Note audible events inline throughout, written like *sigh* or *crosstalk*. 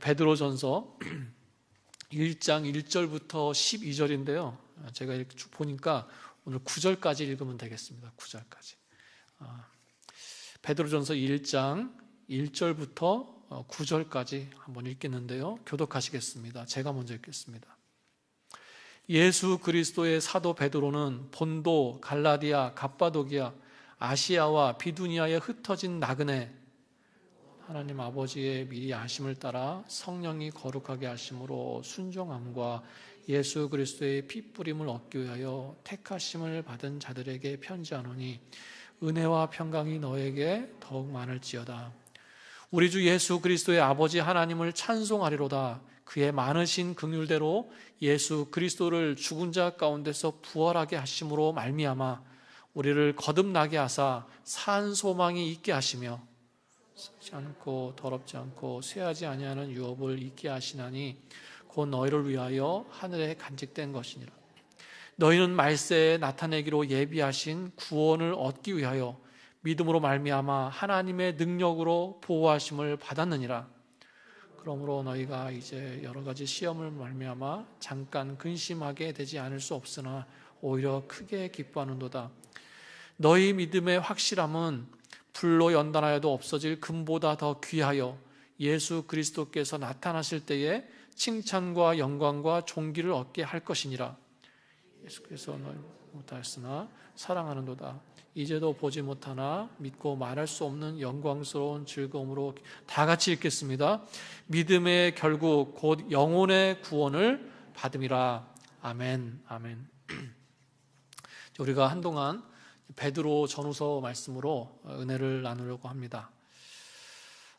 베드로전서 1장 1절부터 12절인데요. 제가 쭉 보니까 오늘 9절까지 읽으면 되겠습니다. 9절까지. 아, 베드로전서 1장 1절부터 9절까지 한번 읽겠는데요. 교독하시겠습니다. 제가 먼저 읽겠습니다. 예수 그리스도의 사도 베드로는 본도, 갈라디아, 갑바도기아, 아시아와 비두니아에 흩어진 나그네 하나님 아버지의 미리 아심을 따라 성령이 거룩하게 하심으로 순종함과 예수 그리스도의 피 뿌림을 얻기 위하여 택하심을 받은 자들에게 편지하노니 은혜와 평강이 너에게 더욱 많을지어다. 우리 주 예수 그리스도의 아버지 하나님을 찬송하리로다. 그의 많으신 긍휼대로 예수 그리스도를 죽은 자 가운데서 부활하게 하심으로 말미암아 우리를 거듭나게 하사 산 소망이 있게 하시며 썩지 않고 더럽지 않고 쇠하지 아니하는 유업을 잊게 하시나니 곧 너희를 위하여 하늘에 간직된 것이니라. 너희는 말세에 나타내기로 예비하신 구원을 얻기 위하여 믿음으로 말미암아 하나님의 능력으로 보호하심을 받았느니라. 그러므로 너희가 이제 여러 가지 시험을 말미암아 잠깐 근심하게 되지 않을 수 없으나 오히려 크게 기뻐하는도다. 너희 믿음의 확실함은 불로 연단하여도 없어질 금보다 더 귀하여 예수 그리스도께서 나타나실 때에 칭찬과 영광과 존귀를 얻게 할 것이니라. 예수께서 널 못하였으나 사랑하는도다. 이제도 보지 못하나 믿고 말할 수 없는 영광스러운 즐거움으로 다 같이 읽겠습니다. 믿음의 결국 곧 영혼의 구원을 받음이라. 아멘. 아멘. *clears throat* 우리가 한동안 베드로 전후서 말씀으로 은혜를 나누려고 합니다.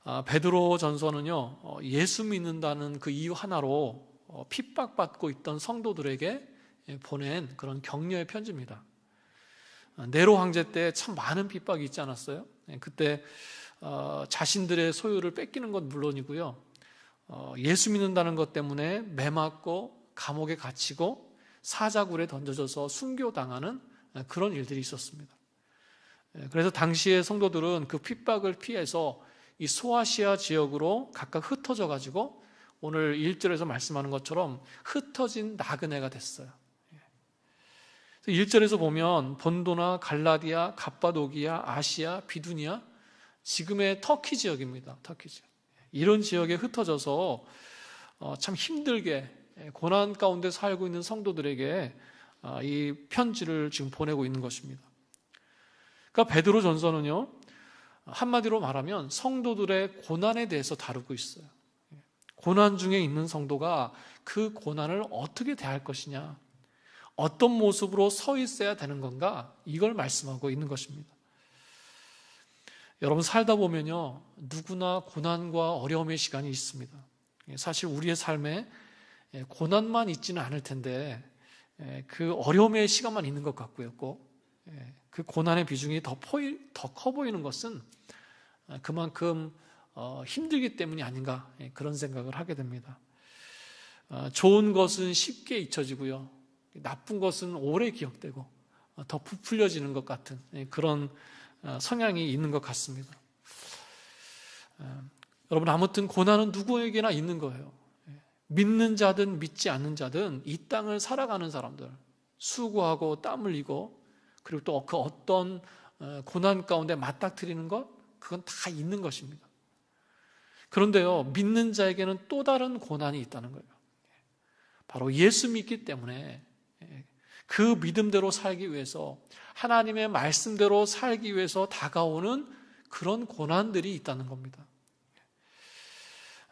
아, 베드로 전서는요, 어, 예수 믿는다는 그 이유 하나로 어, 핍박받고 있던 성도들에게 보낸 그런 격려의 편지입니다. 아, 네로 황제 때 참 많은 핍박이 있지 않았어요? 예, 그때 어, 자신들의 소유를 뺏기는 건 물론이고요. 예수 믿는다는 것 때문에 매맞고 감옥에 갇히고 사자굴에 던져져서 순교당하는 그런 일들이 있었습니다. 예, 그래서 당시의 성도들은 그 핍박을 피해서 이 소아시아 지역으로 각각 흩어져 가지고 오늘 1절에서 말씀하는 것처럼 흩어진 나그네가 됐어요. 1절에서 예. 보면 본도나 갈라디아, 갑바도기아, 아시아, 비두니아 지금의 터키 지역입니다. 터키 지역. 이런 지역에 흩어져서 어, 참 힘들게 예, 고난 가운데 살고 있는 성도들에게 아, 이 편지를 지금 보내고 있는 것입니다. 그러니까 베드로 전서는요, 한마디로 말하면 성도들의 고난에 대해서 다루고 있어요. 고난 중에 있는 성도가 그 고난을 어떻게 대할 것이냐, 어떤 모습으로 서 있어야 되는 건가, 이걸 말씀하고 있는 것입니다. 여러분 살다 보면요, 누구나 고난과 어려움의 시간이 있습니다. 사실 우리의 삶에 고난만 있지는 않을 텐데, 예, 그 어려움의 시간만 있는 것 같고요. 꼭. 예, 그 고난의 비중이 더 커 보이는 것은 아, 그만큼 어, 힘들기 때문이 아닌가 예, 그런 생각을 하게 됩니다. 아, 좋은 것은 쉽게 잊혀지고요. 나쁜 것은 오래 기억되고 어, 더 부풀려지는 것 같은 그런 어, 성향이 있는 것 같습니다. 아, 여러분 아무튼 고난은 누구에게나 있는 거예요. 믿는 자든 믿지 않는 자든 이 땅을 살아가는 사람들, 수고하고 땀 흘리고 그리고 또 그 어떤 어, 고난 가운데 맞닥뜨리는 것, 그건 다 있는 것입니다. 그런데요, 믿는 자에게는 또 다른 고난이 있다는 거예요. 바로 예수 믿기 때문에 예, 그 믿음대로 살기 위해서 하나님의 말씀대로 살기 위해서 다가오는 그런 고난들이 있다는 겁니다.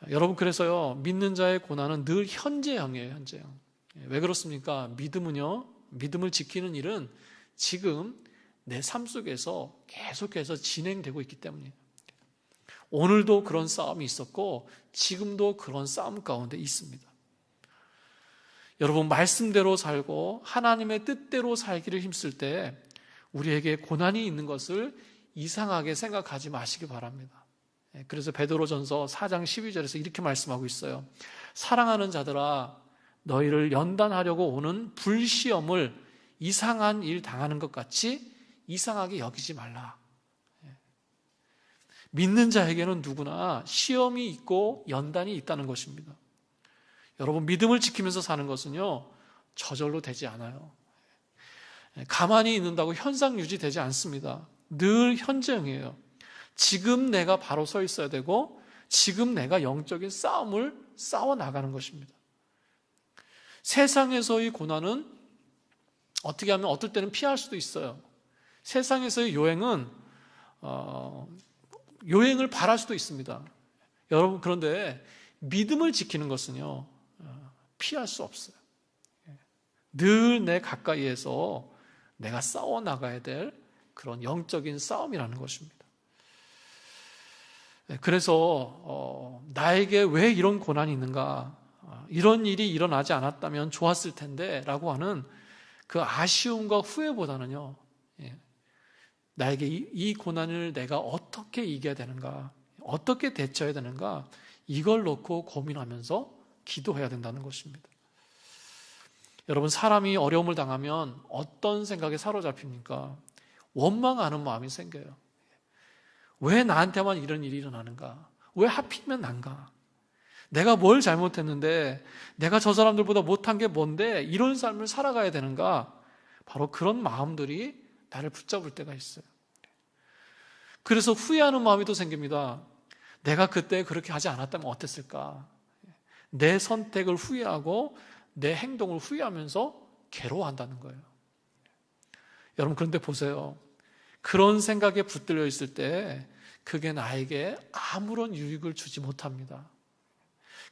여러분 그래서요 믿는 자의 고난은 늘 현재형이에요 현재형 왜 그렇습니까? 믿음은요 믿음을 지키는 일은 지금 내 삶 속에서 계속해서 진행되고 있기 때문이에요. 오늘도 그런 싸움이 있었고 지금도 그런 싸움 가운데 있습니다. 여러분 말씀대로 살고 하나님의 뜻대로 살기를 힘쓸 때 우리에게 고난이 있는 것을 이상하게 생각하지 마시기 바랍니다. 예, 그래서 베드로전서 4장 12절에서 이렇게 말씀하고 있어요. 사랑하는 자들아 너희를 연단하려고 오는 불시험을 이상한 일 당하는 것 같이 이상하게 여기지 말라. 예. 믿는 자에게는 누구나 시험이 있고 연단이 있다는 것입니다. 여러분, 믿음을 지키면서 사는 것은요, 저절로 되지 않아요. 가만히 있는다고 현상 유지되지 않습니다. 늘 현재형이에요. 지금 내가 바로 서 있어야 되고, 지금 내가 영적인 싸움을 싸워 나가는 것입니다. 세상에서의 고난은 어떻게 하면 어떨 때는 피할 수도 있어요. 세상에서의 요행은 어, 요행을 바랄 수도 있습니다. 여러분 그런데 믿음을 지키는 것은요 어, 피할 수 없어요. 늘 내 가까이에서 내가 싸워 나가야 될 그런 영적인 싸움이라는 것입니다. 네, 그래서 어, 나에게 왜 이런 고난이 있는가? 어, 이런 일이 일어나지 않았다면 좋았을 텐데라고 하는 그 아쉬움과 후회보다는요. 예, 나에게 이, 이 고난을 내가 어떻게 이겨야 되는가? 어떻게 대처해야 되는가? 이걸 놓고 고민하면서 기도해야 된다는 것입니다. 여러분, 사람이 어려움을 당하면 어떤 생각에 사로잡힙니까? 원망하는 마음이 생겨요. 왜 나한테만 이런 일이 일어나는가? 왜 하필이면 난가? 내가 뭘 잘못했는데, 내가 저 사람들보다 못한 게 뭔데, 이런 삶을 살아가야 되는가? 바로 그런 마음들이 나를 붙잡을 때가 있어요. 그래서 후회하는 마음이 또 생깁니다. 내가 그때 그렇게 하지 않았다면 어땠을까? 내 선택을 후회하고 내 행동을 후회하면서 괴로워한다는 거예요. 여러분, 그런데 보세요. 그런 생각에 붙들려 있을 때 그게 나에게 아무런 유익을 주지 못합니다.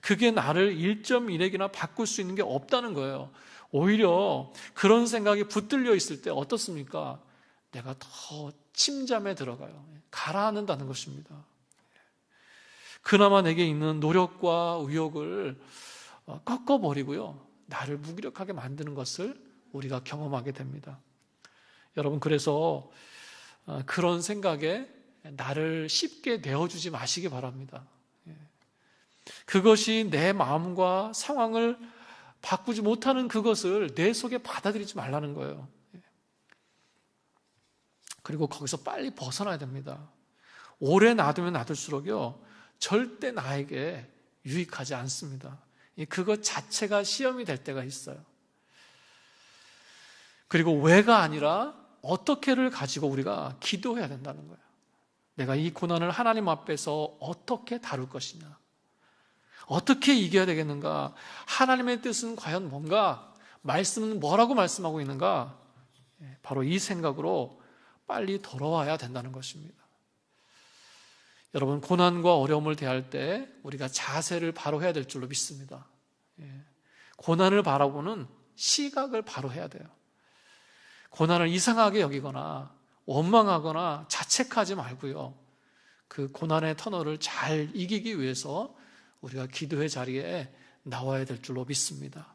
그게 나를 1.1핵이나 바꿀 수 있는 게 없다는 거예요. 오히려 그런 생각이 붙들려 있을 때 어떻습니까? 내가 더 침잠에 들어가요. 가라앉는다는 것입니다. 그나마 내게 있는 노력과 의욕을 어, 꺾어버리고요. 나를 무기력하게 만드는 것을 우리가 경험하게 됩니다. 여러분, 그래서 어, 그런 생각에 나를 쉽게 내어주지 마시기 바랍니다. 예. 그것이 내 마음과 상황을 바꾸지 못하는 그것을 내 속에 받아들이지 말라는 거예요. 예. 그리고 거기서 빨리 벗어나야 됩니다. 오래 놔두면 놔둘수록요, 절대 나에게 유익하지 않습니다. 그것 자체가 시험이 될 때가 있어요. 그리고 왜가 아니라 어떻게를 가지고 우리가 기도해야 된다는 거예요. 내가 이 고난을 하나님 앞에서 어떻게 다룰 것이냐. 어떻게 이겨야 되겠는가? 하나님의 뜻은 과연 뭔가? 말씀은 뭐라고 말씀하고 있는가? 예, 바로 이 생각으로 빨리 돌아와야 된다는 것입니다. 여러분, 고난과 어려움을 대할 때 우리가 자세를 바로 해야 될 줄로 믿습니다. 예, 고난을 바라보는 시각을 바로 해야 돼요. 고난을 이상하게 여기거나 원망하거나 자책하지 말고요. 그 고난의 터널을 잘 이기기 위해서 우리가 기도의 자리에 나와야 될 줄로 믿습니다.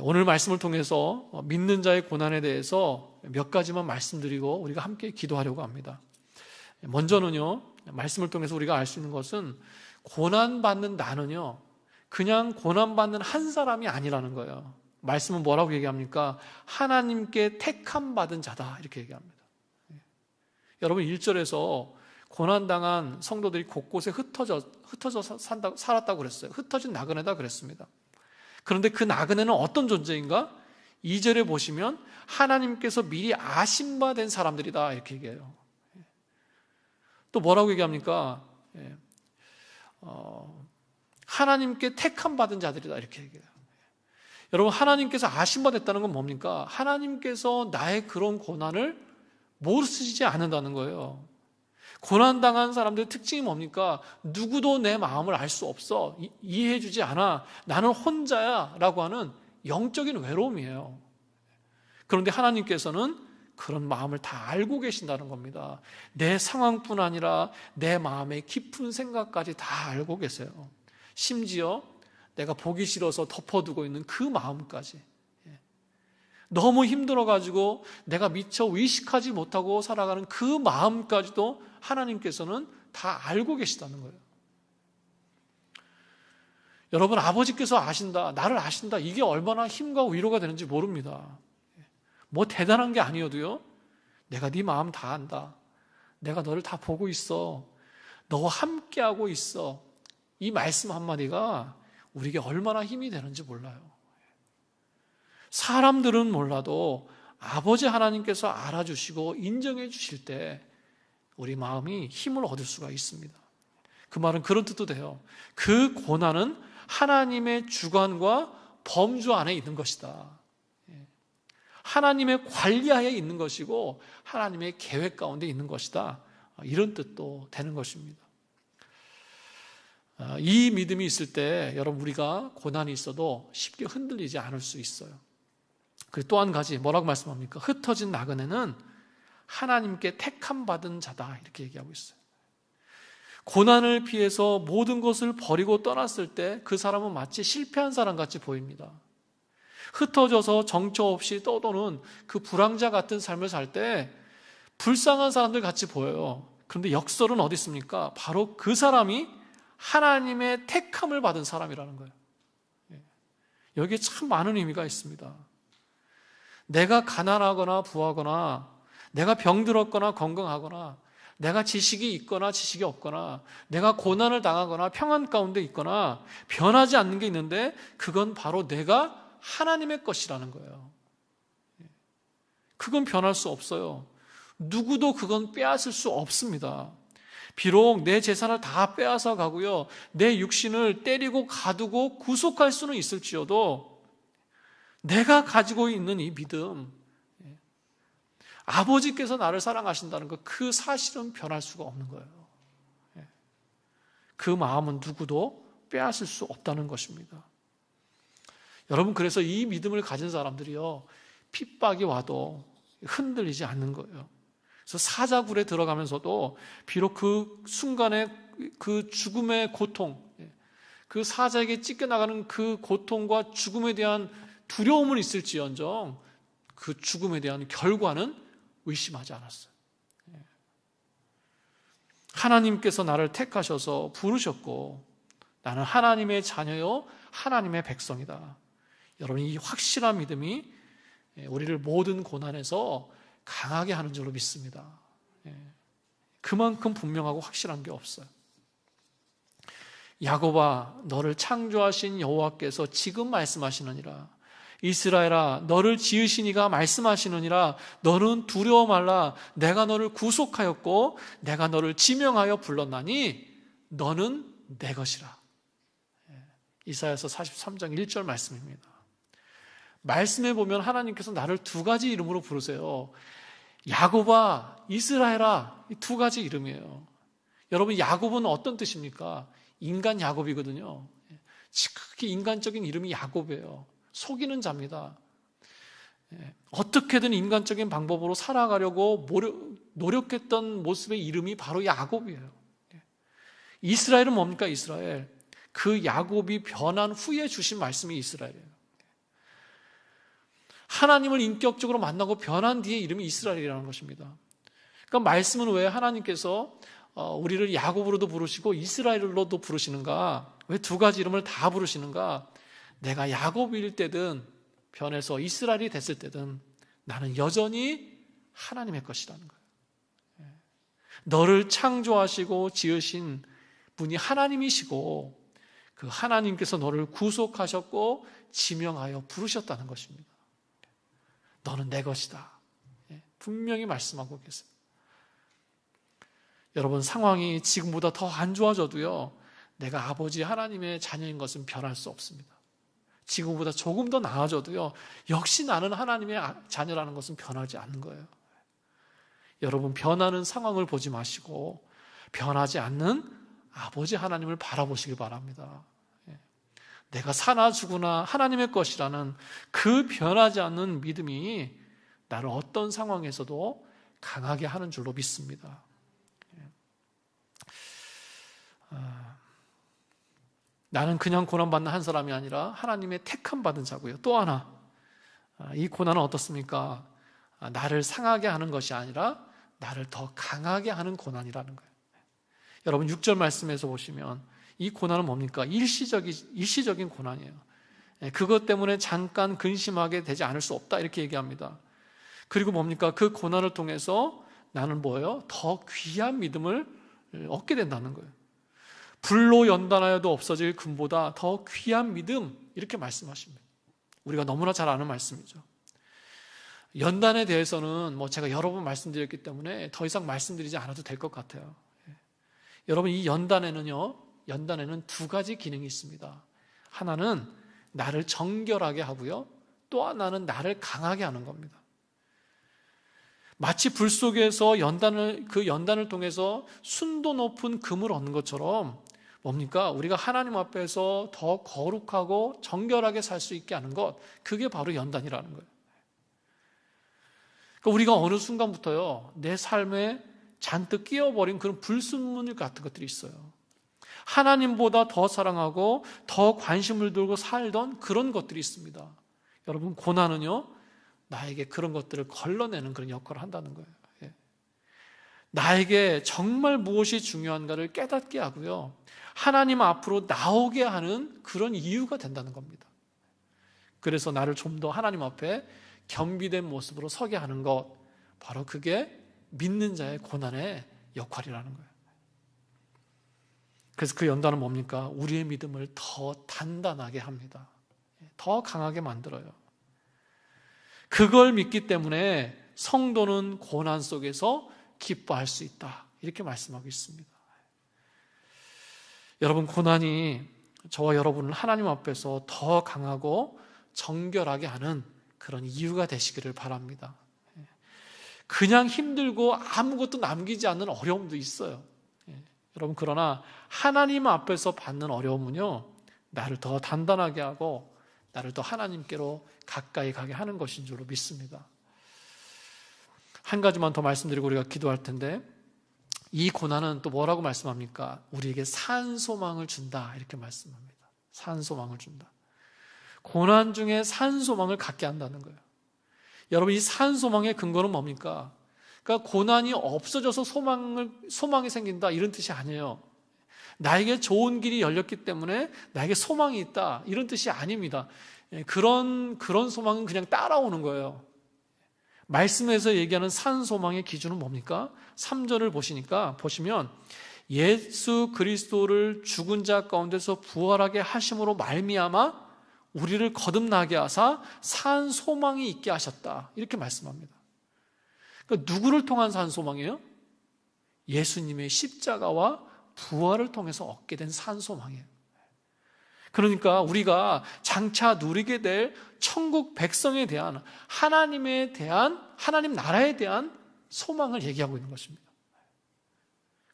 오늘 말씀을 통해서 믿는 자의 고난에 대해서 몇 가지만 말씀드리고 우리가 함께 기도하려고 합니다. 먼저는요, 말씀을 통해서 우리가 알 수 있는 것은 고난받는 나는요, 그냥 고난받는 한 사람이 아니라는 거예요. 말씀은 뭐라고 얘기합니까? 하나님께 택함 받은 자다. 이렇게 얘기합니다. 예. 여러분, 1절에서 고난당한 성도들이 곳곳에 흩어져, 흩어져 산다, 살았다고 그랬어요. 흩어진 나그네다 그랬습니다. 그런데 그 나그네는 어떤 존재인가? 2절에 보시면 하나님께서 미리 아신 바 된 사람들이다. 이렇게 얘기해요. 예. 또 뭐라고 얘기합니까? 예. 어, 하나님께 택함 받은 자들이다. 이렇게 얘기해요. 여러분, 하나님께서 아신 바 됐다는 건 뭡니까? 하나님께서 나의 그런 고난을 모르시지 않는다는 거예요. 고난 당한 사람들의 특징이 뭡니까? 누구도 내 마음을 알 수 없어. 이해해 주지 않아. 나는 혼자야. 라고 하는 영적인 외로움이에요. 그런데 하나님께서는 그런 마음을 다 알고 계신다는 겁니다. 내 상황뿐 아니라 내 마음의 깊은 생각까지 다 알고 계세요. 심지어 내가 보기 싫어서 덮어두고 있는 그 마음까지. 예. 너무 힘들어가지고 내가 미처 의식하지 못하고 살아가는 그 마음까지도 하나님께서는 다 알고 계시다는 거예요. 여러분, 아버지께서 아신다, 나를 아신다, 이게 얼마나 힘과 위로가 되는지 모릅니다. 뭐 대단한 게 아니어도요, 내가 네 마음 다 안다. 내가 너를 다 보고 있어. 너와 함께하고 있어. 이 말씀 한마디가 우리에게 얼마나 힘이 되는지 몰라요. 사람들은 몰라도 아버지 하나님께서 알아주시고 인정해 주실 때 우리 마음이 힘을 얻을 수가 있습니다. 그 말은 그런 뜻도 돼요. 그 고난은 하나님의 주관과 범주 안에 있는 것이다. 예. 하나님의 관리하에 있는 것이고 하나님의 계획 가운데 있는 것이다. 이런 뜻도 되는 것입니다. 아, 이 믿음이 있을 때 여러분 우리가 고난이 있어도 쉽게 흔들리지 않을 수 있어요. 그리고 또 한 가지 뭐라고 말씀합니까? 흩어진 나그네는 하나님께 택함 받은 자다 이렇게 얘기하고 있어요. 고난을 피해서 모든 것을 버리고 떠났을 때 그 사람은 마치 실패한 사람 같이 보입니다. 흩어져서 정처 없이 떠도는 그 불황자 같은 삶을 살 때 불쌍한 사람들 같이 보여요. 그런데 역설은 어디 있습니까? 바로 그 사람이 하나님의 택함을 받은 사람이라는 거예요. 예. 여기에 참 많은 의미가 있습니다. 내가 가난하거나 부하거나 내가 병들었거나 건강하거나 내가 지식이 있거나 지식이 없거나 내가 고난을 당하거나 평안 가운데 있거나 변하지 않는 게 있는데 그건 바로 내가 하나님의 것이라는 거예요. 그건 변할 수 없어요. 누구도 그건 빼앗을 수 없습니다. 비록 내 재산을 다 빼앗아 가고요. 내 육신을 때리고 가두고 구속할 수는 있을지어도 내가 가지고 있는 이 믿음, 아버지께서 나를 사랑하신다는 것, 그 사실은 변할 수가 없는 거예요. 그 마음은 누구도 빼앗을 수 없다는 것입니다. 여러분, 그래서 이 믿음을 가진 사람들이요, 핍박이 와도 흔들리지 않는 거예요. 그래서 사자굴에 들어가면서도 비록 그 순간에 그 죽음의 고통, 그 사자에게 찢겨나가는 그 고통과 죽음에 대한 두려움은 있을지언정 그 죽음에 대한 결과는 의심하지 않았어요. 하나님께서 나를 택하셔서 부르셨고 나는 하나님의 자녀요 하나님의 백성이다. 여러분 이 확실한 믿음이 우리를 모든 고난에서 강하게 하는 줄로 믿습니다. 그만큼 분명하고 확실한 게 없어요. 야곱아 너를 창조하신 여호와께서 지금 말씀하시느니라 이스라엘아 너를 지으시니가 말씀하시느니라 너는 두려워 말라 내가 너를 구속하였고 내가 너를 지명하여 불렀나니 너는 내 것이라. 예, 이사야서 43장 1절 말씀입니다. 말씀에 보면 하나님께서 나를 두 가지 이름으로 부르세요. 야곱아, 이스라엘아 이 두 가지 이름이에요. 여러분 야곱은 어떤 뜻입니까? 인간 야곱이거든요. 지극히 인간적인 이름이 야곱이에요. 속이는 자입니다. 예, 어떻게든 인간적인 방법으로 살아가려고 노력했던 모습의 이름이 바로 야곱이에요. 예. 이스라엘은 뭡니까, 이스라엘? 그 야곱이 변한 후에 주신 말씀이 이스라엘이에요. 하나님을 인격적으로 만나고 변한 뒤에 이름이 이스라엘이라는 것입니다. 그러니까 말씀은 왜 하나님께서 어, 우리를 야곱으로도 부르시고 이스라엘로도 부르시는가? 왜 두 가지 이름을 다 부르시는가? 내가 야곱일 때든 변해서 이스라엘이 됐을 때든 나는 여전히 하나님의 것이라는 거예요. 예. 너를 창조하시고 지으신 분이 하나님이시고 그 하나님께서 너를 구속하셨고 지명하여 부르셨다는 것입니다. 너는 내 것이다. 예. 분명히 말씀하고 계세요. 여러분 상황이 지금보다 더 안 좋아져도요. 내가 아버지 하나님의 자녀인 것은 변할 수 없습니다. 지금보다 조금 더 나아져도요, 역시 나는 하나님의 아, 자녀라는 것은 변하지 않는 거예요. 여러분, 변하는 상황을 보지 마시고, 변하지 않는 아버지 하나님을 바라보시길 바랍니다. 예. 내가 사나 죽으나 하나님의 것이라는 그 변하지 않는 믿음이 나를 어떤 상황에서도 강하게 하는 줄로 믿습니다. 예. 아, 나는 그냥 고난받는 한 사람이 아니라 하나님의 택함 받은 자고요. 또 하나, 아, 이 고난은 어떻습니까? 아, 나를 상하게 하는 것이 아니라 나를 더 강하게 하는 고난이라는 거예요. 여러분 6절 말씀에서 보시면 이 고난은 뭡니까? 일시적인, 일시적인 고난이에요. 예, 그것 때문에 잠깐 근심하게 되지 않을 수 없다 이렇게 얘기합니다. 그리고 뭡니까? 그 고난을 통해서 나는 뭐예요? 더 귀한 믿음을 얻게 된다는 거예요. 불로 연단하여도 없어질 금보다 더 귀한 믿음 이렇게 말씀하십니다. 우리가 너무나 잘 아는 말씀이죠. 연단에 대해서는 뭐 제가 여러 번 말씀드렸기 때문에 더 이상 말씀드리지 않아도 될 것 같아요. 예. 여러분 이 연단에는요, 연단에는 두 가지 기능이 있습니다. 하나는 나를 정결하게 하고요, 또 하나는 나를 강하게 하는 겁니다. 마치 불 속에서 연단을 그 연단을 통해서 순도 높은 금을 얻는 것처럼 뭡니까? 우리가 하나님 앞에서 더 거룩하고 정결하게 살 수 있게 하는 것, 그게 바로 연단이라는 거예요. 그러니까 우리가 어느 순간부터요, 내 삶에 잔뜩 끼어버린 그런 불순물 같은 것들이 있어요. 하나님보다 더 사랑하고 더 관심을 두고 살던 그런 것들이 있습니다. 여러분, 고난은요, 나에게 그런 것들을 걸러내는 그런 역할을 한다는 거예요. 예. 나에게 정말 무엇이 중요한가를 깨닫게 하고요. 하나님 앞으로 나오게 하는 그런 이유가 된다는 겁니다. 그래서 나를 좀 더 하나님 앞에 겸비된 모습으로 서게 하는 것, 바로 그게 믿는 자의 고난의 역할이라는 거예요. 그래서 그 연단은 뭡니까? 우리의 믿음을 더 단단하게 합니다. 더 강하게 만들어요. 그걸 믿기 때문에 성도는 고난 속에서 기뻐할 수 있다. 이렇게 말씀하고 있습니다. 여러분, 고난이 저와 여러분을 하나님 앞에서 더 강하고 정결하게 하는 그런 이유가 되시기를 바랍니다. 그냥 힘들고 아무것도 남기지 않는 어려움도 있어요. 여러분, 그러나 하나님 앞에서 받는 어려움은요, 나를 더 단단하게 하고 나를 더 하나님께로 가까이 가게 하는 것인 줄로 믿습니다. 한 가지만 더 말씀드리고 우리가 기도할 텐데, 이 고난은 또 뭐라고 말씀합니까? 우리에게 산 소망을 준다. 이렇게 말씀합니다. 산 소망을 준다. 고난 중에 산 소망을 갖게 한다는 거예요. 여러분, 이 산 소망의 근거는 뭡니까? 그러니까 고난이 없어져서 소망을, 소망이 생긴다. 이런 뜻이 아니에요. 나에게 좋은 길이 열렸기 때문에 나에게 소망이 있다. 이런 뜻이 아닙니다. 예, 그런, 그런 소망은 그냥 따라오는 거예요. 말씀에서 얘기하는 산 소망의 기준은 뭡니까? 3절을 보시니까 보시면 예수 그리스도를 죽은 자 가운데서 부활하게 하심으로 말미암아 우리를 거듭나게 하사 산 소망이 있게 하셨다. 이렇게 말씀합니다. 그러니까 누구를 통한 산 소망이에요? 예수님의 십자가와 부활을 통해서 얻게 된 산 소망이에요. 그러니까 우리가 장차 누리게 될 천국 백성에 대한 하나님에 대한 하나님 나라에 대한 소망을 얘기하고 있는 것입니다.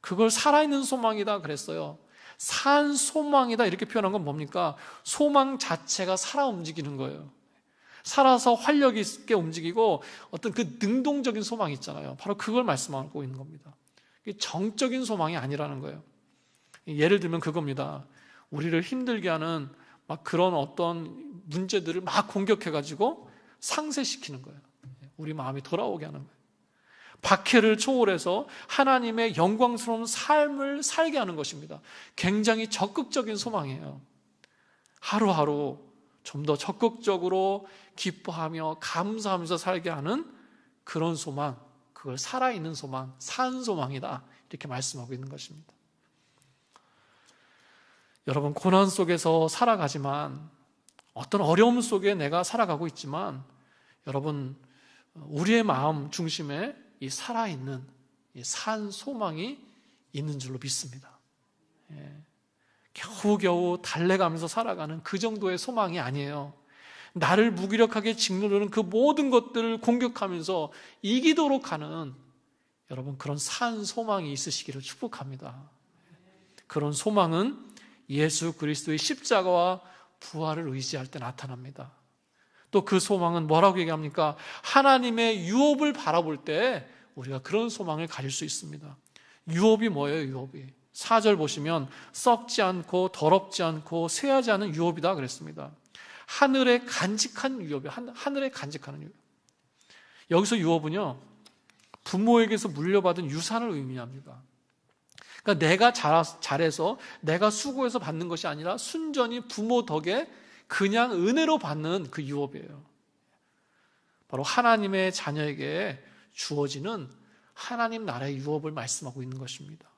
그걸 살아있는 소망이다 그랬어요. 산 소망이다 이렇게 표현한 건 뭡니까? 소망 자체가 살아 움직이는 거예요. 살아서 활력 있게 움직이고 어떤 그 능동적인 소망이 있잖아요. 바로 그걸 말씀하고 있는 겁니다. 정적인 소망이 아니라는 거예요. 예를 들면 그겁니다. 우리를 힘들게 하는 막 그런 어떤 문제들을 막 공격해가지고 상쇄시키는 거예요. 우리 마음이 돌아오게 하는 거예요. 박해를 초월해서 하나님의 영광스러운 삶을 살게 하는 것입니다. 굉장히 적극적인 소망이에요. 하루하루 좀 더 적극적으로 기뻐하며 감사하면서 살게 하는 그런 소망, 그걸 살아있는 소망, 산 소망이다. 이렇게 말씀하고 있는 것입니다. 여러분, 고난 속에서 살아가지만 어떤 어려움 속에 내가 살아가고 있지만 여러분, 우리의 마음 중심에 이 살아있는 이 산 소망이 있는 줄로 믿습니다. 예. 겨우겨우 달래가면서 살아가는 그 정도의 소망이 아니에요. 나를 무기력하게 짓누르는 그 모든 것들을 공격하면서 이기도록 하는 여러분 그런 산 소망이 있으시기를 축복합니다. 그런 소망은 예수 그리스도의 십자가와 부활을 의지할 때 나타납니다. 또 그 소망은 뭐라고 얘기합니까? 하나님의 유업을 바라볼 때 우리가 그런 소망을 가질 수 있습니다. 유업이 뭐예요, 유업이? 4절 보시면 썩지 않고 더럽지 않고 쇠하지 않은 유업이다 그랬습니다. 하늘에 간직한 유업이 하늘에 간직하는 유업. 여기서 유업은요, 부모에게서 물려받은 유산을 의미합니다. 그러니까 내가 잘해서 내가 수고해서 받는 것이 아니라 순전히 부모 덕에 그냥 은혜로 받는 그 유업이에요. 바로 하나님의 자녀에게 주어지는 하나님 나라의 유업을 말씀하고 있는 것입니다.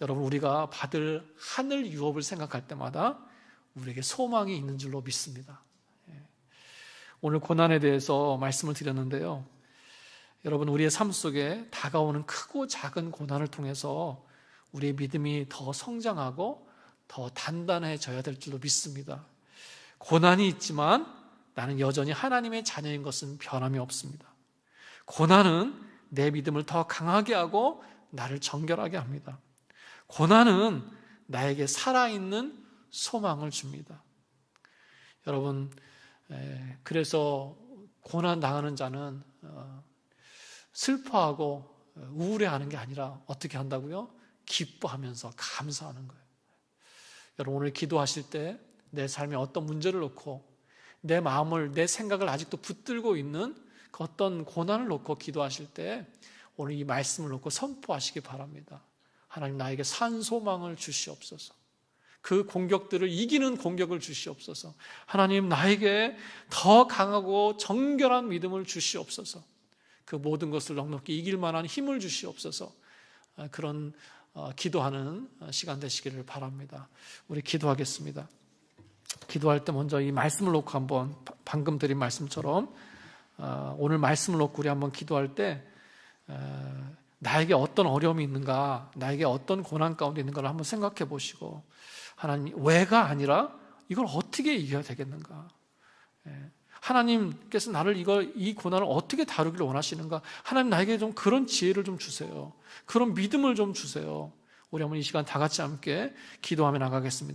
여러분 우리가 받을 하늘 유업을 생각할 때마다 우리에게 소망이 있는 줄로 믿습니다. 예. 오늘 고난에 대해서 말씀을 드렸는데요. 여러분 우리의 삶 속에 다가오는 크고 작은 고난을 통해서 우리의 믿음이 더 성장하고 더 단단해져야 될 줄로 믿습니다. 고난이 있지만 나는 여전히 하나님의 자녀인 것은 변함이 없습니다. 고난은 내 믿음을 더 강하게 하고 나를 정결하게 합니다. 고난은 나에게 살아있는 소망을 줍니다. 여러분, 에, 그래서 고난 당하는 자는 어, 슬퍼하고 어, 우울해하는 게 아니라 어떻게 한다고요? 기뻐하면서 감사하는 거예요. 여러분 오늘 기도하실 때 내 삶에 어떤 문제를 놓고 내 마음을 내 생각을 아직도 붙들고 있는 그 어떤 고난을 놓고 기도하실 때 오늘 이 말씀을 놓고 선포하시기 바랍니다. 하나님 나에게 산 소망을 주시옵소서. 그 공격들을 이기는 공격을 주시옵소서. 하나님 나에게 더 강하고 정결한 믿음을 주시옵소서. 그 모든 것을 넉넉히 이길 만한 힘을 주시옵소서. 아, 그런 어, 기도하는 시간 되시기를 바랍니다. 우리 기도하겠습니다. 기도할 때 먼저 이 말씀을 놓고 한번 방금 드린 말씀처럼 어, 오늘 말씀을 놓고 우리 한번 기도할 때 어, 나에게 어떤 어려움이 있는가, 나에게 어떤 고난 가운데 있는가를 한번 생각해 보시고 하나님 왜가 아니라 이걸 어떻게 이겨야 되겠는가? 예. 하나님께서 나를 이걸 이 고난을 어떻게 다루기를 원하시는가? 하나님 나에게 좀 그런 지혜를 좀 주세요. 그런 믿음을 좀 주세요. 우리 한번 이 시간 다 같이 함께 기도하며 나가겠습니다.